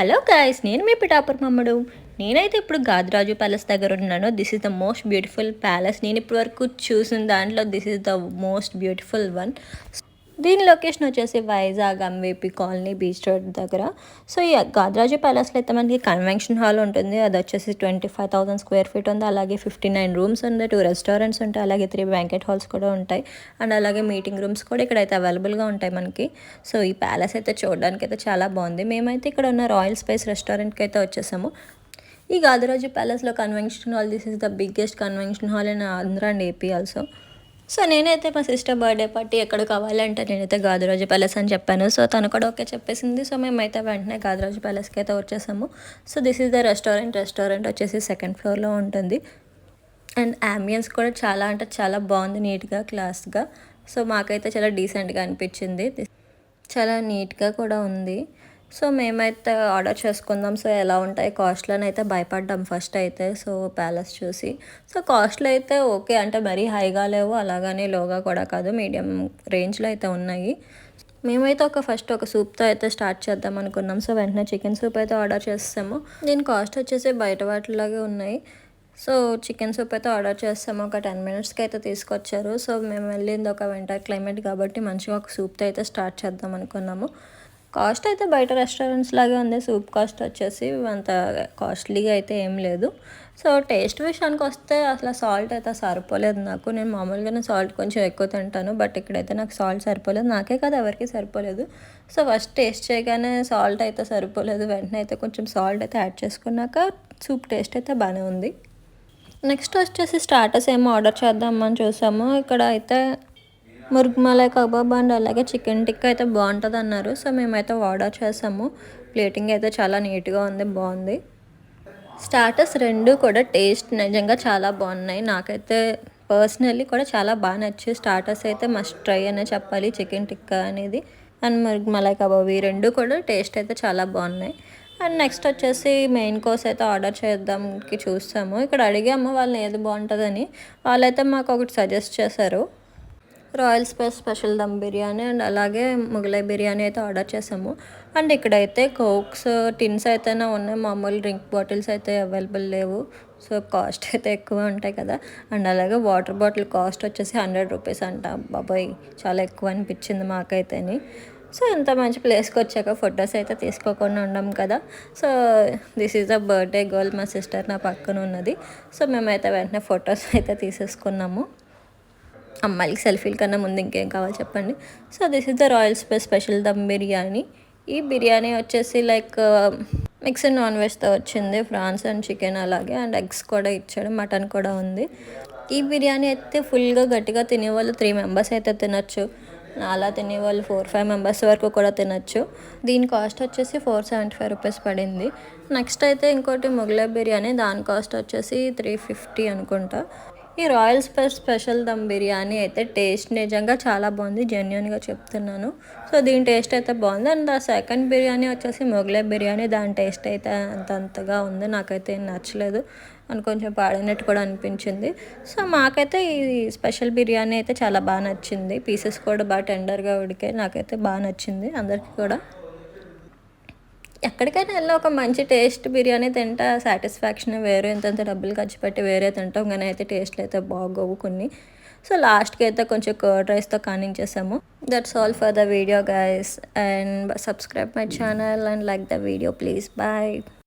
Hello guys నేను మీ పిఠాపురం మమ్మడు నేనైతే ఇప్పుడు గాదిరాజు ప్యాలెస్ దగ్గర ఉన్నాను. This is the most beautiful palace నేను ఇప్పటివరకు చూసిన దాంట్లో this is the most beautiful one దీని లొకేషన్ వచ్చేసి వైజాగ్ అంబేపీ కాలనీ బీచ్ రోడ్ దగ్గర. సో ఈ గాద్రాజు ప్యాలెస్లో అయితే మనకి కన్వెన్షన్ హాల్ ఉంటుంది. అది వచ్చేసి twenty five thousand square feet ఉంది. అలాగే ఫిఫ్టీ నైన్ రూమ్స్ ఉంది. టూ రెస్టారెంట్స్ ఉంటాయి. అలాగే త్రీ బ్యాంకెట్ హాల్స్ కూడా ఉంటాయి. అండ్ అలాగే మీటింగ్ రూమ్స్ కూడా ఇక్కడైతే అవైలబుల్గా ఉంటాయి మనకి. సో ఈ ప్యాలెస్ అయితే చూడడానికి అయితే చాలా బాగుంది. మేమైతే ఇక్కడ ఉన్న రాయల్ స్పేస్ రెస్టారెంట్కి అయితే వచ్చేసాము. ఈ గాదరాజు ప్యాలెస్లో convention hall this is the biggest convention hall in Andhra and AP also. So నేనైతే మా సిస్టర్ బర్త్డే పార్టీ ఎక్కడ కావాలంటే నేనైతే గాదిరాజు ప్యాలెస్ అని చెప్పాను. సో తను కూడా ఓకే చెప్పేసింది. సో మేమైతే వెంటనే గాదిరాజు ప్యాలెస్కి అయితే వచ్చేసాము. So this is the restaurant. Restaurant వచ్చేసి సెకండ్ ఫ్లోర్లో ఉంటుంది. అండ్ అంబియన్స్ కూడా చాలా అంటే చాలా బాగుంది నీట్గా క్లాస్గా. సో మాకైతే చాలా డీసెంట్గా అనిపించింది. చాలా నీట్గా కూడా ఉంది. సో మేమైతే ఆర్డర్ చేసుకుందాం. సో ఎలా ఉంటాయి కాస్ట్లని అయితే భయపడ్డాం ఫస్ట్ అయితే. సో ప్యాలెస్ చూసి. సో కాస్ట్లు అయితే ఓకే అంటే మరీ హైగా లేవు. అలాగని లోగా కూడా కాదు. మీడియం రేంజ్లో అయితే ఉన్నాయి. మేమైతే ఒక ఫస్ట్ ఒక సూప్తో అయితే స్టార్ట్ చేద్దాం అనుకున్నాం. సో వెంటనే చికెన్ సూప్ అయితే ఆర్డర్ చేస్తాము దీని కాస్ట్ వచ్చేసి బయట వాటిలాగే ఉన్నాయి. సో చికెన్ సూప్ అయితే ఆర్డర్ చేస్తాము ఒక టెన్ మినిట్స్కి అయితే తీసుకొచ్చారు. సో మేము వెళ్ళింది ఒక వింటర్ క్లైమేట్ కాబట్టి మంచిగా ఒక సూప్తో అయితే స్టార్ట్ చేద్దాం అనుకున్నాము. కాస్ట్ అయితే బయట రెస్టారెంట్స్ లాగే ఉంది. సూప్ కాస్ట్ వచ్చేసి అంత కాస్ట్లీగా అయితే ఏం లేదు. సో టేస్ట్ విషయానికి వస్తే అసలు సాల్ట్ అయితే సరిపోలేదు నాకు. నేను మామూలుగానే సాల్ట్ కొంచెం ఎక్కువ తింటాను. బట్ ఇక్కడైతే నాకు సాల్ట్ సరిపోలేదు. నాకే కాదు ఎవరికి సరిపోలేదు. సో ఫస్ట్ టేస్ట్ చేయగానే సాల్ట్ అయితే సరిపోలేదు. వెంటనే అయితే కొంచెం సాల్ట్ అయితే యాడ్ చేసుకున్నాక సూప్ టేస్ట్ అయితే బాగానే ఉంది. నెక్స్ట్ వచ్చేసి స్టార్టర్స్ ఏమో ఆర్డర్ చేద్దామని చూసాము. ఇక్కడ అయితే మురుగుమలై కబాబ్ అండ్ అలాగే చికెన్ టిక్కా అయితే బాగుంటుంది అన్నారు సో మేమైతే ఆర్డర్ చేసాము. ప్లేటింగ్ అయితే చాలా నీట్గా ఉంది బాగుంది. స్టార్టర్స్ రెండు కూడా టేస్ట్ నిజంగా చాలా బాగున్నాయి. నాకైతే పర్సనల్లీ కూడా చాలా బాగా నచ్చి స్టార్టర్స్ అయితే మస్ట్ ట్రై అనే చెప్పాలి చికెన్ టిక్కా అనేది. అండ్ మురుగు మలై కబాబ్ ఈ రెండు కూడా టేస్ట్ అయితే చాలా బాగున్నాయి. అండ్ నెక్స్ట్ వచ్చేసి మెయిన్ కోర్స్ అయితే ఆర్డర్ చేద్దాంకి చూస్తాము ఇక్కడ అడిగాము వాళ్ళని ఏది బాగుంటుందని. వాళ్ళైతే మాకు ఒకటి సజెస్ట్ చేశారు. Royal spice special dum biryani and అలాగే మొగలై బిర్యానీ అయితే ఆర్డర్ చేసాము. అండ్ ఇక్కడైతే కోక్స్ టిన్స్ అయితేనే ఉన్నాయి. మామూలు డ్రింక్ బాటిల్స్ అయితే అవైలబుల్ లేవు. సో కాస్ట్ అయితే ఎక్కువ ఉంటాయి కదా. అండ్ అలాగే వాటర్ బాటిల్ కాస్ట్ వచ్చేసి హండ్రెడ్ రూపీస్ అంట. బాబాయ్ చాలా ఎక్కువ అనిపించింది మాకైతేని. సో ఇంత మంచి ప్లేస్కి వచ్చాక ఫొటోస్ అయితే తీసుకోకుండా ఉండం కదా. So this is a birthday girl మా సిస్టర్ నా పక్కన ఉన్నది. సో మేమైతే వెంటనే ఫొటోస్ అయితే తీసేసుకున్నాము. అమ్మాయిలకి సెల్ఫీల కన్నా ముందు ఇంకేం కావాలి చెప్పండి? So this is the royal spice special dum biryani ఈ బిర్యానీ వచ్చేసి లైక్ మిక్స్డ్ నాన్ వెజ్తో వచ్చింది. ఫ్రాన్స్ అండ్ చికెన్ అలాగే అండ్ ఎగ్స్ కూడా ఇచ్చాడు మటన్ కూడా ఉంది. ఈ బిర్యానీ అయితే ఫుల్గా గట్టిగా తినేవాళ్ళు త్రీ మెంబర్స్ అయితే తినచ్చు. అలా తినేవాళ్ళు ఫోర్ ఫైవ్ మెంబర్స్ వరకు కూడా తినచ్చు. దీని కాస్ట్ వచ్చేసి ఫోర్ సెవెంటీ ఫైవ్ రూపీస్ పడింది. నెక్స్ట్ అయితే ఇంకోటి మొగలై బిర్యానీ దాని కాస్ట్ వచ్చేసి త్రీ ఫిఫ్టీ అనుకుంటా. ఈ royal spice special dum biryani అయితే టేస్ట్ నిజంగా చాలా బాగుంది జెన్యున్గా చెప్తున్నాను. సో దీని టేస్ట్ అయితే బాగుంది. అండ్ ఆ సెకండ్ బిర్యానీ వచ్చేసి మొగలై బిర్యానీ దాని టేస్ట్ అయితే అంత అంతగా ఉంది. నాకైతే నచ్చలేదు. అని కొంచెం పాడినట్టు కూడా అనిపించింది. సో మాకైతే ఈ స్పెషల్ బిర్యానీ అయితే చాలా బాగా నచ్చింది. పీసెస్ కూడా బాగా టెండర్గా ఉడికాయి. నాకైతే బాగా నచ్చింది అందరికీ కూడా. ఎక్కడికైనా వెళ్ళి ఒక మంచి టేస్ట్ బిర్యానీ తింటా సాటిస్ఫాక్షన్ వేరే ఎంతంత డబ్బులు ఖర్చు పెట్టి వేరే తింటాం కానీ అయితే టేస్ట్లు అయితే బాగోవు కొన్ని. సో లాస్ట్కి అయితే కొంచెం కర్డ్ రైస్తో కానించేసాము. That's all for the video guys and subscribe my channel and like the video please bye